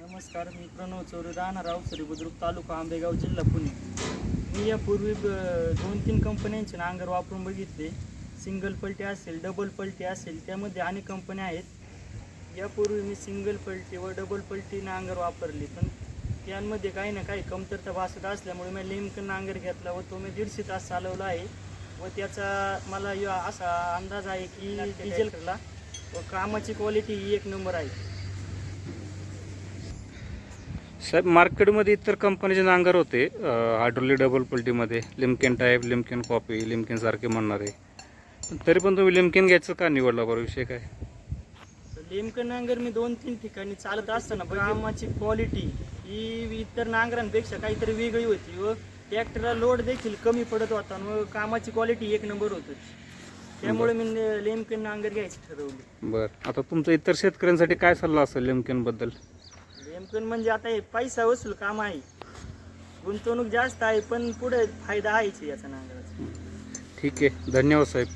नमस्कार मी प्रणव चौरे राहणार अवसरी बुद्रुक तालुका आंबेगाव जिल्हा पुणे. मी यापूर्वी दोन तीन कंपन्यांचे नांगर वापरून बघितले. सिंगल पलटी असेल डबल पलटी असेल त्यामध्ये अनेक कंपन्या आहेत. यापूर्वी मी सिंगल पलटी व डबल पलटी नांगर वापरली पण त्यांमध्ये काही ना काही कमतरता भासत असल्यामुळे मी लिमकन नांगर घेतला व तो मी दीडशे तास चालवला आहे. व त्याचा मला असा अंदाज आहे की डिझेलला व कामाची क्वालिटी ही एक नंबर आहे. साहेब मार्केटमध्ये इतर कंपनीचे नांगर होते. हायड्रोली double पल्टीमध्ये. Lemken type Lemken copy Lemken सारखे म्हणणारे. पण तरी पण तुम्ही लिमकेन घ्यायचं का निवडला बरं विषय काय? लेमकन नांगर मी दोन तीन ठिकाणी चालत असताना कामाची क्वालिटी ही इतर नांगरांपेक्षा काहीतरी वेगळी होती व ट्रॅक्टरला लोड देखील कमी पडत होता व कामाची क्वालिटी एक नंबर होत. त्यामुळे मी लेमकन नांगर घ्यायची ठरवली. बरं. आता तुमचं इतर शेतकऱ्यांसाठी काय सल्ला असेल लिमकेनबद्दल? लेमकन म्हणजे आता हे पैसा वसूल काम आहे. गुंतवणूक जास्त आहे पण पुढे फायदा आहेच याचा नांगराचा. ठीक आहे. धन्यवाद साहेब.